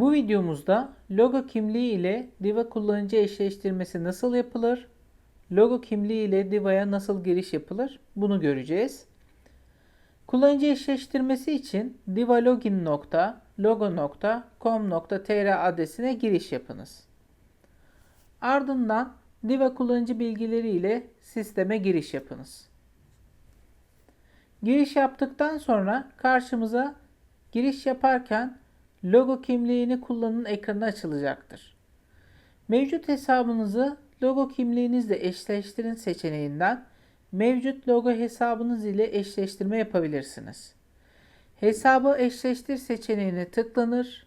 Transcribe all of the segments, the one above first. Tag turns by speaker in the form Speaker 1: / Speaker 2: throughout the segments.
Speaker 1: videomuzda logo kimliği ile Diva kullanıcı eşleştirmesi nasıl yapılır? Logo kimliği ile Diva'ya nasıl giriş yapılır? Bunu göreceğiz. Kullanıcı eşleştirmesi için divalogin.logo.com.tr adresine giriş yapınız. Ardından Diva kullanıcı bilgileri ile sisteme giriş yapınız. Giriş yaptıktan sonra karşımıza giriş yaparken logo kimliğini kullanın ekranı açılacaktır. Mevcut hesabınızı logo kimliğinizle eşleştirin seçeneğinden mevcut logo hesabınız ile eşleştirme yapabilirsiniz. Hesabı eşleştir seçeneğine tıklanır.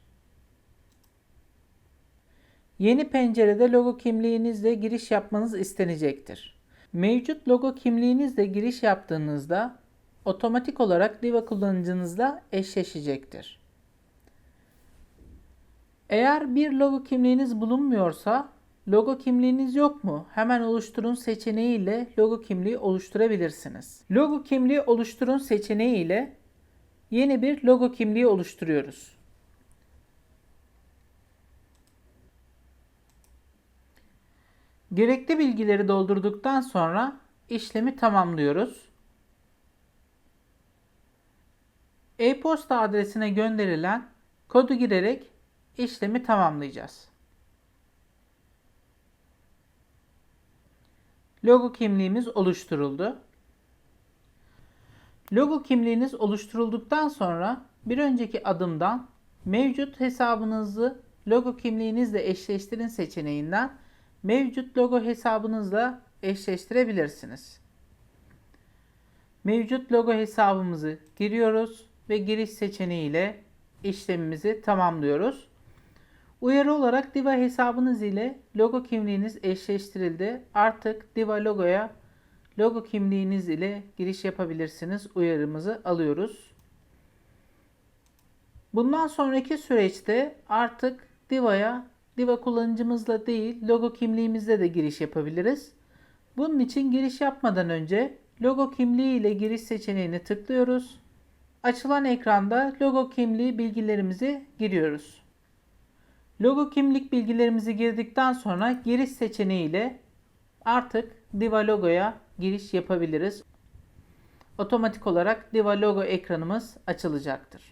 Speaker 1: Yeni pencerede logo kimliğinizle giriş yapmanız istenecektir. Mevcut logo kimliğinizle giriş yaptığınızda otomatik olarak Diva kullanıcınızla eşleşecektir. Eğer bir logo kimliğiniz bulunmuyorsa logo kimliğiniz yok mu? Hemen oluşturun seçeneği ile logo kimliği oluşturabilirsiniz. Logo kimliği oluşturun seçeneği ile yeni bir logo kimliği oluşturuyoruz. Gerekli bilgileri doldurduktan sonra işlemi tamamlıyoruz. E-posta adresine gönderilen kodu girerek işlemi tamamlayacağız. Logo kimliğimiz oluşturuldu. Logo kimliğiniz oluşturulduktan sonra bir önceki adımdan mevcut hesabınızı logo kimliğinizle eşleştirin seçeneğinden mevcut logo hesabınızla eşleştirebilirsiniz. Mevcut logo hesabımızı giriyoruz ve giriş seçeneğiyle işlemimizi tamamlıyoruz. Uyarı olarak Diva hesabınız ile logo kimliğiniz eşleştirildi. Artık Diva logoya logo kimliğiniz ile giriş yapabilirsiniz. Uyarımızı alıyoruz. Bundan sonraki süreçte artık Diva'ya Diva kullanıcımızla değil logo kimliğimizle de giriş yapabiliriz. Bunun için giriş yapmadan önce logo kimliği ile giriş seçeneğine tıklıyoruz. Açılan ekranda logo kimliği bilgilerimizi giriyoruz. Logo kimlik bilgilerimizi girdikten sonra giriş seçeneği ile artık Diva logoya giriş yapabiliriz. Otomatik olarak Diva logo ekranımız açılacaktır.